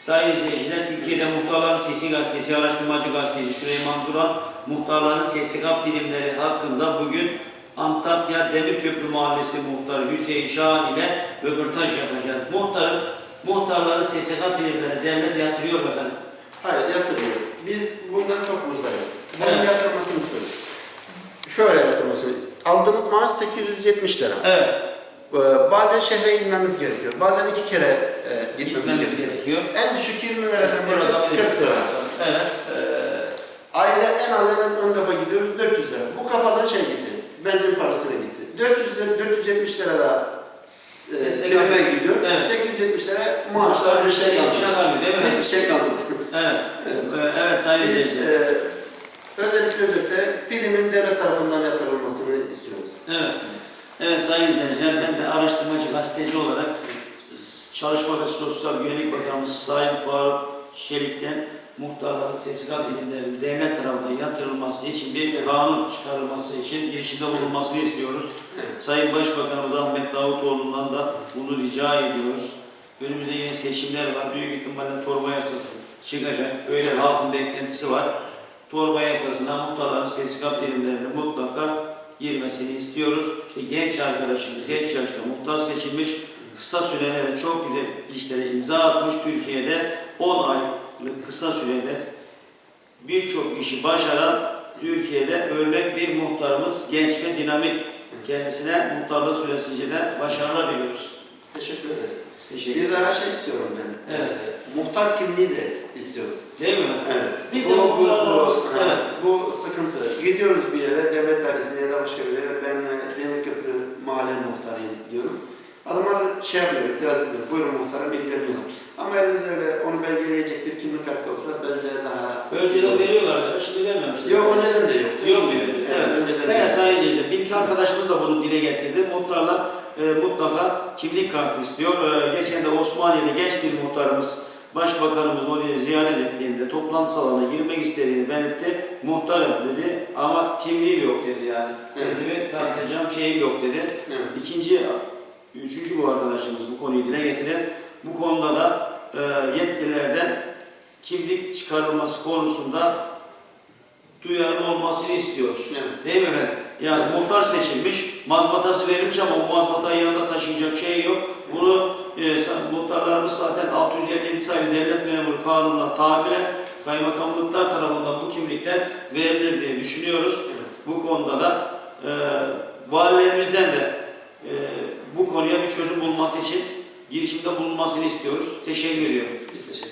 Sayın izleyiciler, Türkiye'de Muhtarların Sesi Gazetesi, araştırmacı gazeteci Süleyman Duran, Muhtarların Sesi Kap dilimleri hakkında bugün Antakya Demirköprü Mahallesi Muhtarı Hüseyin Şahan ile röportaj yapacağız. Muhtarım, Muhtarların Sesi Kap dilimleri devlet yatırıyor efendim? Hayır yatırmıyor. Biz bundan çok muzdayız. Bunun Evet. yatırmasını istiyoruz. Şöyle yatırması. Aldığımız maaş 870 lira. Evet, bazen şehre inmemiz gerekiyor. Bazen iki kere e, gitmemiz, gerekiyor. gerekiyor. En düşük 20 liradan Burada başlayıp 40 biliriz. lira. Evet, Ee, ayda en az en az 10 defa gidiyoruz 400 lira. Bu kafadan şey gitti. Benzin parasına gitti. 400 lira, 470 lira da e, birime gidiyor. Evet. 870 lira maaşlar bir şey Hiçbir şey kalmadı. değil mi? Hiçbir şey kalmadı. Evet, evet, evet sayın Biz e, özellikle özellikle primin devlet tarafından yatırılmasını istiyoruz. Evet. Evet sayın izleyiciler, ben de araştırmacı gazeteci olarak Çalışma ve Sosyal Güvenlik Bakanımız Sayın Faruk Çelik'ten muhtarların sesli bilimlerin devlet tarafından yatırılması için bir kanun çıkarılması için girişimde bulunmasını istiyoruz. Sayın Başbakanımız Ahmet Davutoğlu'ndan da bunu rica ediyoruz. Önümüzde yine seçimler var. Büyük ihtimalle torba yasası çıkacak. Öyle halkın beklentisi var. Torba yasasına muhtarların sesli bilimlerini mutlaka girmesini istiyoruz. İşte genç arkadaşımız, genç yaşta muhtar seçilmiş, kısa sürede de çok güzel işlere imza atmış. Türkiye'de 10 aylık kısa sürede birçok işi başaran Türkiye'de örnek bir muhtarımız, genç ve dinamik. Kendisine muhtarlığı süresince de başarılar diliyoruz. Teşekkür ederiz. Teşekkür Bir daha şey istiyorum ben. Evet. E, muhtar kimliği de istiyoruz. Değil mi? Evet. Bir bu, de bu, muhtarlarımız- bu, evet. bu sıkıntı. Gidiyoruz bir yere, devlet dairesine ya da başka bir yere. Ben e, Demirköprü mahalle muhtarıyım diyorum. Adamlar şey yapıyor, itiraz ediyor. Buyurun muhtarım bilgileniyorlar. Ama elinizde öyle onu belgeleyecek bir kimlik kartı olsa bence daha... Önceden veriyorlardı, şimdi vermemişler. Yok önceden de yok. Yok muydu? Evet, önceden de Evet yok. sayın izleyiciler, bir iki arkadaşımız da bunu dile getirdi. Muhtarlar e, mutlaka kimlik kartı istiyor. E, geçen de Osmaniye'de genç bir muhtarımız, Başbakanımız oraya ziyaret ettiğinde toplantı salonuna girmek istediğini belirtti. Muhtar yap dedi ama kimliğim yok dedi yani. Evet. Kendimi tanıtacağım şeyim yok dedi. Evet. İkinci, üçüncü bu arkadaşımız bu konuyu dile getiren. Bu konuda da e, yetkililerden kimlik çıkarılması konusunda duyarlı olmasını istiyoruz. Evet. Değil mi efendim? Yani muhtar seçilmiş, mazbatası verilmiş ama o mazbatayı yanında taşıyacak şey yok. Bunu e, muhtarlarımız zaten 657 sayılı devlet memuru kanununa tabiren kaymakamlıklar tarafından bu kimlikler verilir diye düşünüyoruz. Bu konuda da e, valilerimizden de e, bu konuya bir çözüm bulması için girişimde bulunmasını istiyoruz. Teşekkür ediyorum. Biz teşekkür